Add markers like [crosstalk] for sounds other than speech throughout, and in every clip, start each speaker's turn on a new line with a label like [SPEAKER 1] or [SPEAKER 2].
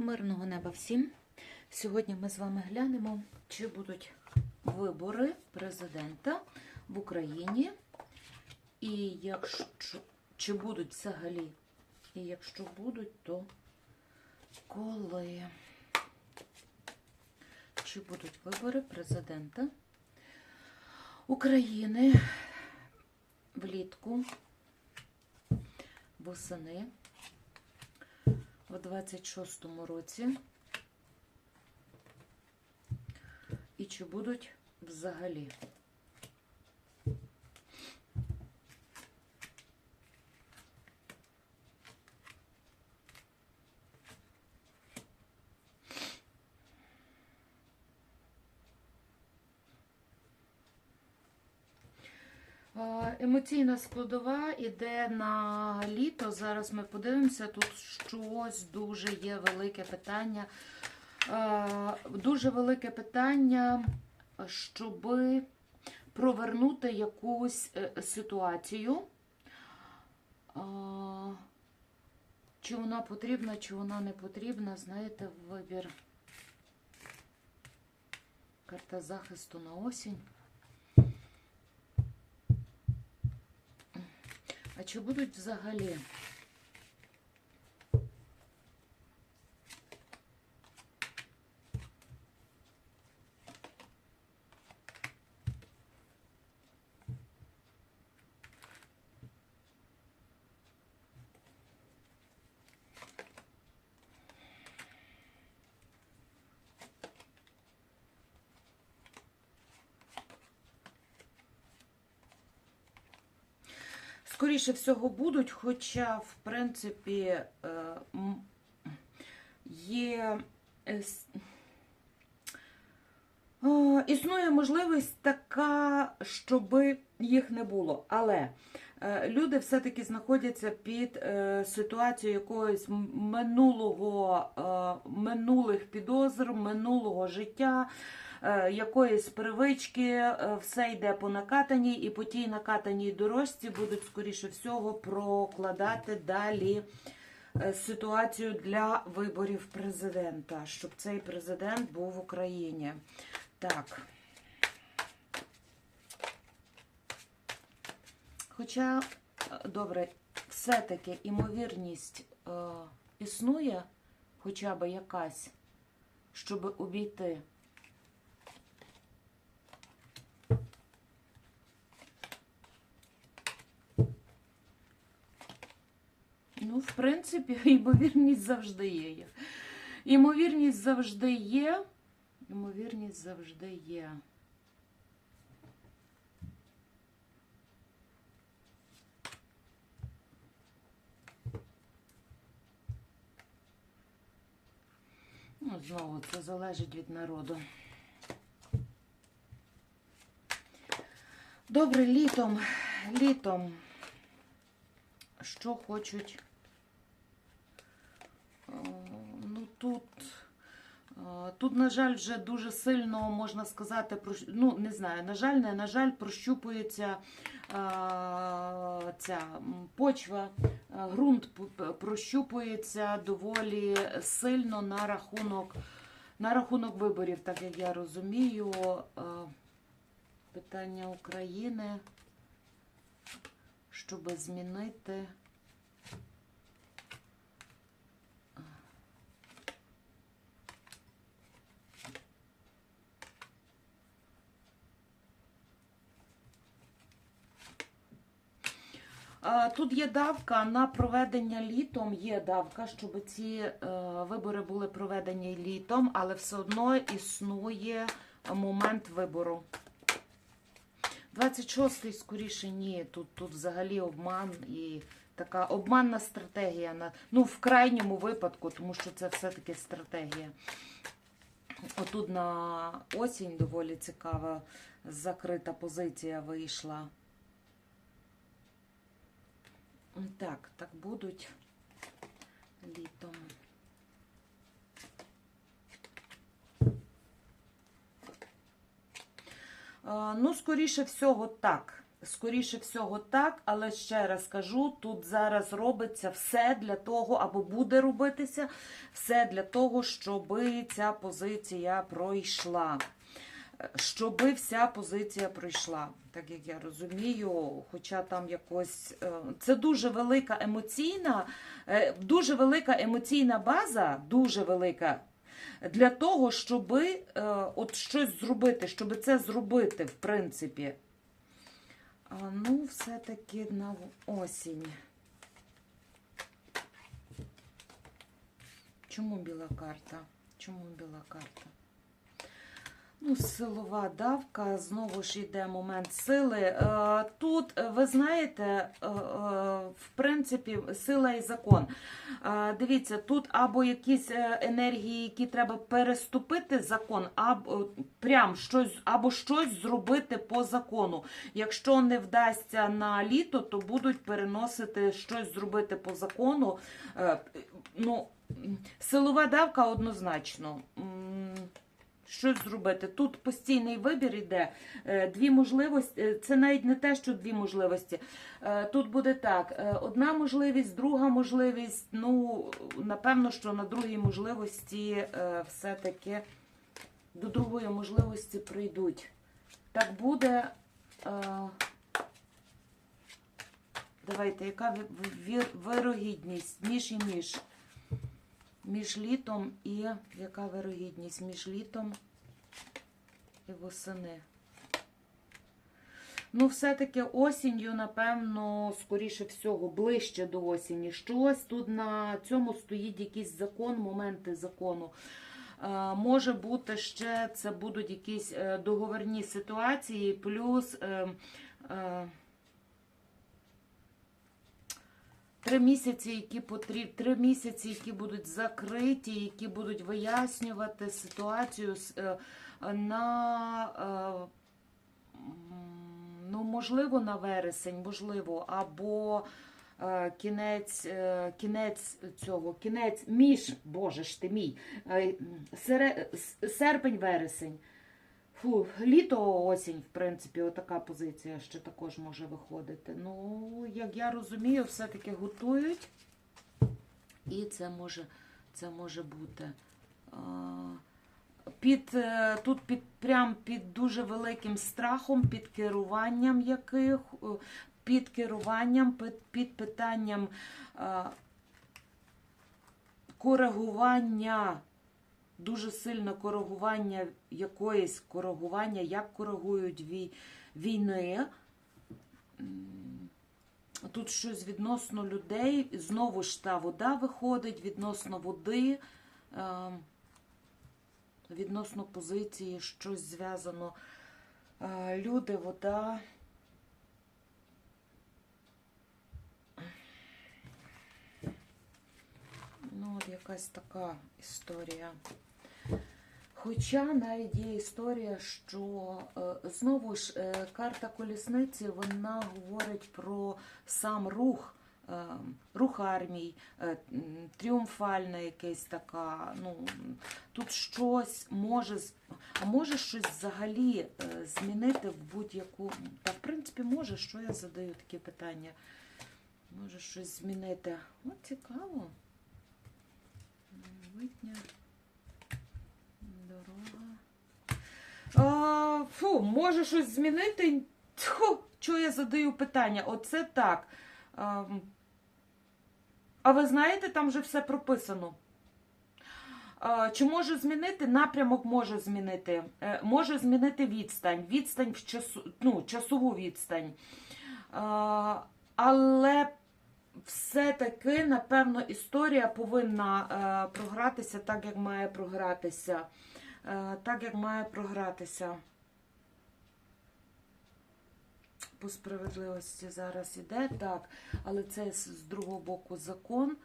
[SPEAKER 1] Мирного неба всім. Сьогодні ми з вами глянемо, чи будуть вибори президента в Україні, і якщо чи будуть взагалі, і якщо будуть, то коли? Чи будуть вибори президента України влітку, восени в 26-му році. І чи будуть взагалі? Е, Емоційна складова іде на літо. Зараз ми подивимося. Тут щось дуже є велике питання. Е, Дуже велике питання, щоб провернути якусь е, ситуацію. Е, Чи вона потрібна, чи вона не потрібна, знаєте, вибір. Карта захисту на осінь. Чи будуть взагалі? Скоріше всього будуть, хоча, в принципі, е, є. е, Існує можливість така, щоб їх не було. Але е, люди все-таки знаходяться під ситуацією якогось минулого, минулих підозр, минулого життя, якоїсь привички, е, все йде по накатаній, і по тій накатаній дорожці будуть, скоріше всього, прокладати далі е, ситуацію для виборів президента, щоб цей президент був в Україні. Так. Хоча, е, добре, все-таки імовірність е, існує, хоча б якась, щоб обійти. Ну, в принципі, [laughs] ймовірність завжди є. Ймовірність завжди є. Ймовірність завжди є. Ну, знову це залежить від народу. Добре, літом. Літом. Що хочуть? Ну, тут. Е, Тут, на жаль, вже дуже сильно можна сказати, ну не знаю, на жаль, не на жаль, прощупується е, ця почва, е, ґрунт прощупується доволі сильно на рахунок, на рахунок виборів, так як я розумію. Питання України, щоб змінити. Е, Тут є давка на проведення літом. Є давка, щоб ці е, вибори були проведені літом, але все одно існує момент вибору. 26-й, скоріше, ні. Тут, тут взагалі обман і така обманна стратегія. Ну, в крайньому випадку, тому що це все-таки стратегія. Отут на осінь доволі цікава закрита позиція вийшла. Так, так будуть літом. Ну, скоріше всього, так. Скоріше всього, так, але ще раз кажу: тут зараз робиться все для того, або буде робитися все для того, щоб ця позиція пройшла. Щоби вся позиція пройшла, так як я розумію, хоча там якось е, це дуже велика емоційна, е, дуже велика емоційна база, дуже велика для того, щоб от щось зробити, щоб це зробити, в принципі. Ну, все-таки на осінь. Чому біла карта? Чому біла карта? Ну, силова давка, знову ж йде момент сили. Е, Тут, ви знаєте, е, е, в принципі, сила і закон. Дивіться, тут або якісь енергії, які треба переступити закон, або прям щось, або щось зробити по закону. Якщо не вдасться на літо, то будуть переносити щось зробити по закону. Ну, силова давка однозначно. Щось зробити. Тут постійний вибір іде. Е, Дві можливості. е, Це навіть не те, що дві можливості. Е, Тут буде так: одна можливість, друга можливість. Ну, напевно, що на другій можливості все-таки до другої можливості прийдуть. Так буде. Давайте, яка вирогідність між і між? Між літом і яка вирогідність між літом і восени? Ну, все-таки осінню, напевно, скоріше всього, ближче до осені. Щось тут на цьому стоїть якийсь закон, моменти закону. Е, Може бути ще це будуть якісь е, договірні ситуації, плюс. е, е, Три місяці, які потріб... три місяці, які будуть закриті, які будуть вияснювати ситуацію е, на е, ну, можливо, на вересень, можливо, або е, кінець, кінець цього, кінець між, боже ж ти мій, серпень-вересень. Фу, літо, осінь, в принципі, отака позиція ще також може виходити. Ну, як я розумію, все-таки готують. І це може, це може бути. Під, е, тут під, прям під дуже великим страхом, під керуванням яких, е, під керуванням, під, під питанням коригування дуже сильне коригування якоїсь коригування, як коригують війни. Тут щось відносно людей, знову ж та вода виходить, відносно води, е, відносно позиції, щось зв'язано. Е, Люди, вода. Ну, от якась така історія. Хоча навіть є історія, що е, знову ж е, карта колісниці вона говорить про сам рух, е, рух армій, тріумфальна якась така. Ну, тут щось може, а може щось взагалі змінити в будь-яку. Та в принципі може, що я задаю такі питання. Може щось змінити. От цікаво. Витня. Дорога. А, фу, може щось змінити? Тьху, чого я задаю питання? Оце так. А, а ви знаєте, там вже все прописано. Чи може змінити? Напрямок може змінити. Е, Може змінити відстань. Відстань в часу, ну, часову відстань. Але все-таки, напевно, історія повинна е, програтися так, як має програтися. Е, так, як має програтися. По справедливості зараз іде, так, але це з другого боку закон.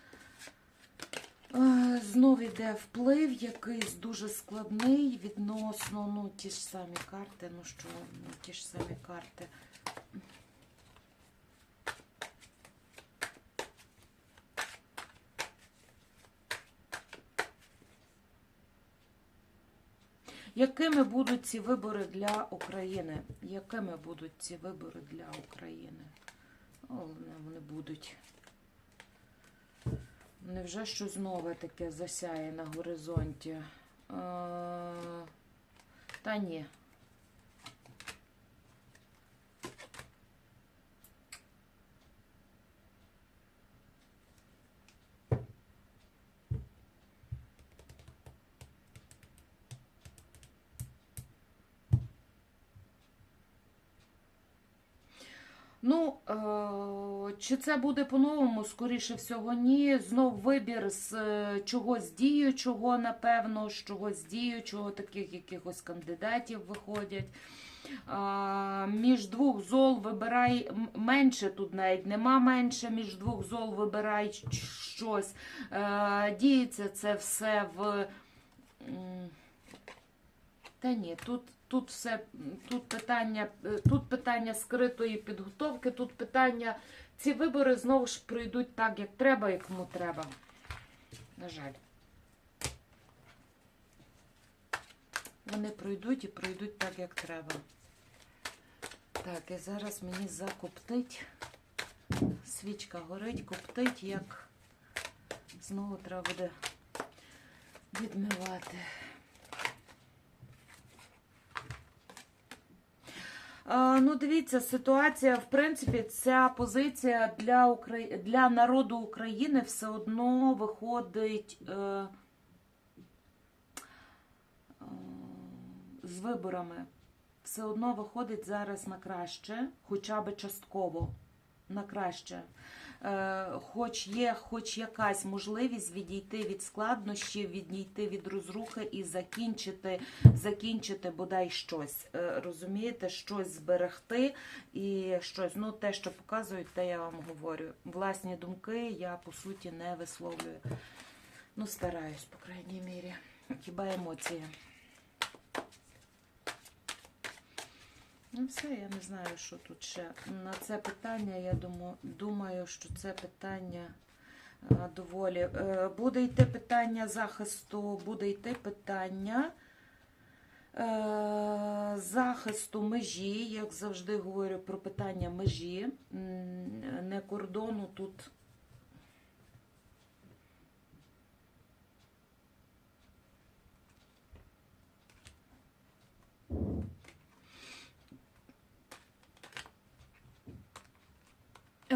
[SPEAKER 1] Знову Знов іде вплив, якийсь дуже складний відносно, ну, ті ж самі карти, ну що, ну, ті ж самі карти. Якими будуть ці вибори для України? Якими будуть ці вибори для України? Головне, вони будуть. Невже щось нове таке засяє на горизонті? Е, Та ні. Ну, е, чи це буде по-новому? Скоріше всього, ні. Знов вибір з е, чогось діючого, напевно, з чогось діючого, таких якихось кандидатів виходять. Між двох зол вибирай менше, тут навіть нема менше, між двох зол вибирай щось. Е, діється це все в. Та ні, тут, тут все, тут питання, е, тут питання скритої підготовки, тут питання. Ці вибори знову ж пройдуть так, як треба кому треба. На жаль. Вони пройдуть і пройдуть так, як треба. Так, і зараз мені закоптить. Свічка горить, коптить, як знову треба буде відмивати. Ну, дивіться, ситуація, в принципі, ця позиція для, Украї... для народу України все одно виходить е... Е... з виборами. Все одно виходить зараз на краще, хоча б частково на краще. Е, хоч є хоч якась можливість відійти від складнощів, відійти від розрухи і закінчити, закінчити бодай щось. Е, розумієте, щось зберегти і щось. Ну, те, що показують, те я вам говорю. Власні думки я по суті не висловлюю. Ну, стараюсь, по крайній мірі. Хіба емоції. Ну, все, я не знаю, що тут ще. На це питання, я думаю, що це питання е, доволі. Е, Буде йти питання захисту, буде йти питання е, захисту межі, як завжди говорю про питання межі, не кордону тут.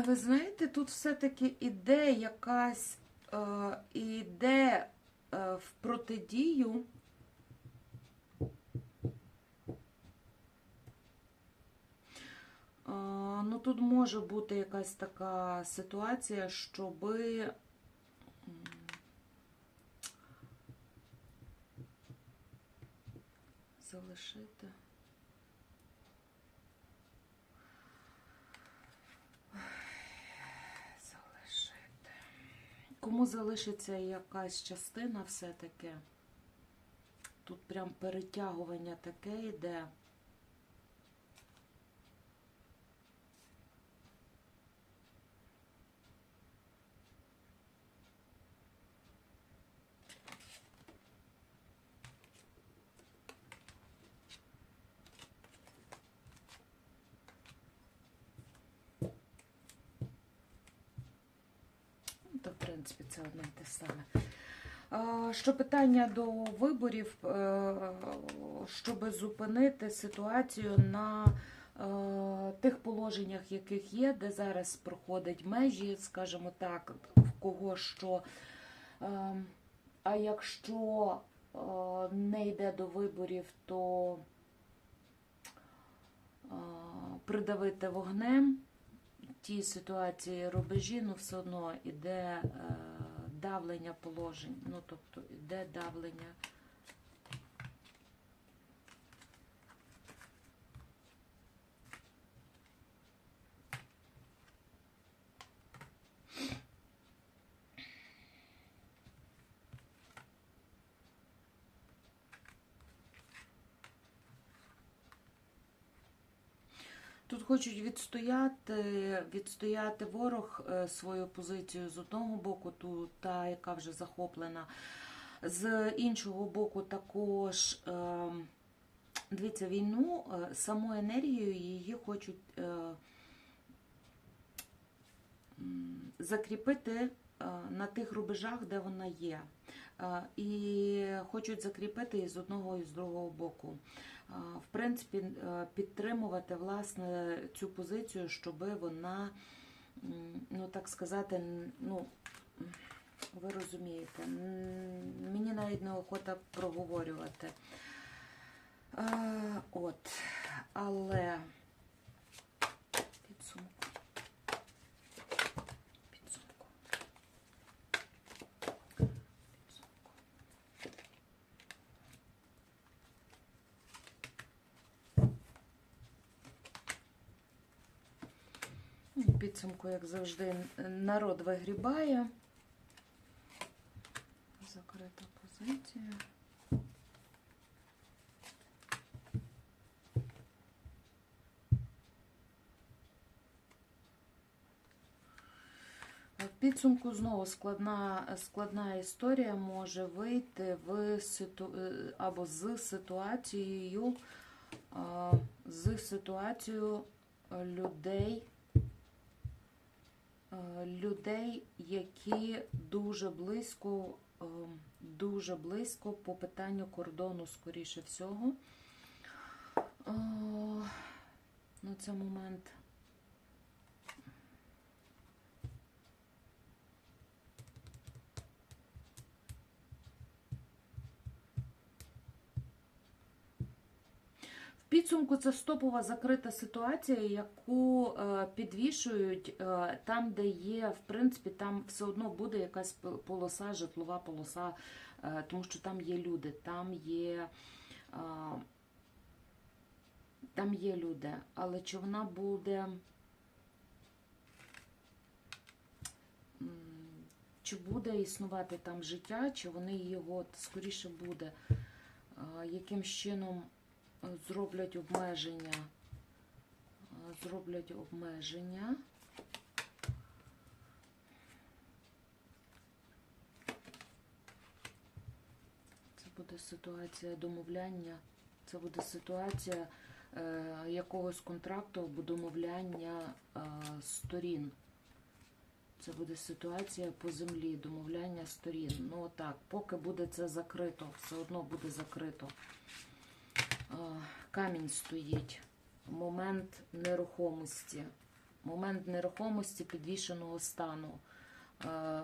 [SPEAKER 1] Ви знаєте, тут все-таки іде якась е, іде е, в протидію. Е, ну, тут може бути якась така ситуація, щоби. Залишити. Залишити. Кому залишиться якась частина все-таки? Тут прям перетягування таке йде. Ну, То, в принципі, це одне й те саме. А, Що питання до виборів, е, щоб зупинити ситуацію на е, тих положеннях, яких є, де зараз проходять межі, скажімо так, в кого що. Е, А якщо е, не йде до виборів, то придавити вогнем ті ситуації рубежі, ну все одно іде давлення положень. Ну, тобто йде давлення. Тут хочуть відстояти, відстояти ворог е, свою позицію з одного боку, ту, та, яка вже захоплена. З іншого боку, також е, дивіться, війну, е, саму енергію її хочуть е, закріпити на тих рубежах, де вона є. І хочуть закріпити і з одного, і з другого боку. В принципі, е, підтримувати власне цю позицію, щоб вона, ну так сказати, ну. Ви розумієте, мені навіть неохота проговорювати. Е, от, але підсумку. Підсумку. Підсумку. Ну, в Підсумку, як завжди, народ вигрібає. Закрита позиція. Підсумку знову складна, складна історія може вийти в ситу... е, або з ситуацією, з ситуацією людей, е, людей, які дуже близько, е, дуже близько по питанню кордону, скоріше всього. На цей момент. В підсумку це стопова закрита ситуація, яку е, підвішують е, там, де є, в принципі, там все одно буде якась полоса, житлова полоса, е, тому що там є люди, там є. там є люди, але чи вона буде. Чи буде існувати там життя, чи вони його скоріше буде, яким чином зроблять обмеження, зроблять обмеження. Це буде ситуація домовляння, це буде ситуація е, якогось контракту або домовляння е, сторін. Це буде ситуація по землі, домовляння сторін. Ну отак, поки буде це закрито, все одно буде закрито. Е, Камінь стоїть. Момент нерухомості. Момент нерухомості підвішеного стану. Е,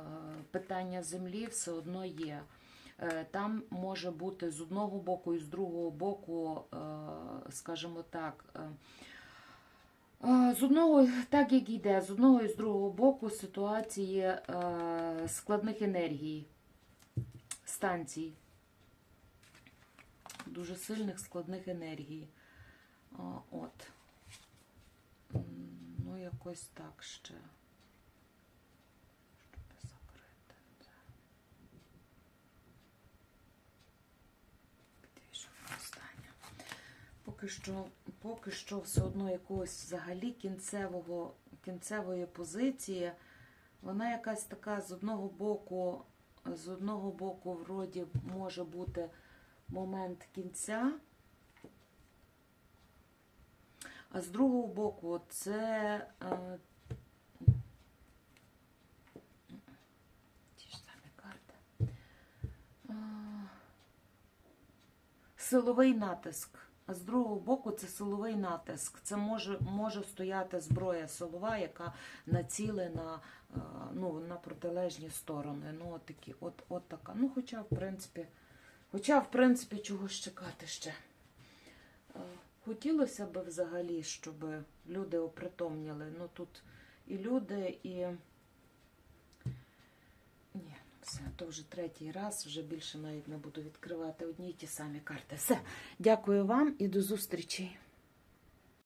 [SPEAKER 1] Питання землі все одно є. Е, Там може бути з одного боку і з другого боку, скажімо так, з одного, так як йде, з одного і з другого боку ситуації складних енергій, станцій, дуже сильних складних енергій. От. Ну, якось так ще. Поки що, поки що все одно якогось взагалі кінцевого, кінцевої позиції. Вона якась така з одного боку, з одного боку, вроді може бути момент кінця. А з другого боку, це е, ті ж самі карти. А, силовий натиск. А з другого боку, це силовий натиск. Це може, може стояти зброя силова, яка націлена е, ну, на протилежні сторони. Ну, от такі, от, от така. Ну, хоча, в принципі, хоча, в принципі, чогось чекати ще. Е, Хотілося б взагалі, щоб люди опритомніли. Ну тут і люди, і. Ні, все, то вже третій раз, вже більше навіть не буду відкривати одні й ті самі карти. Все, дякую вам і до зустрічі.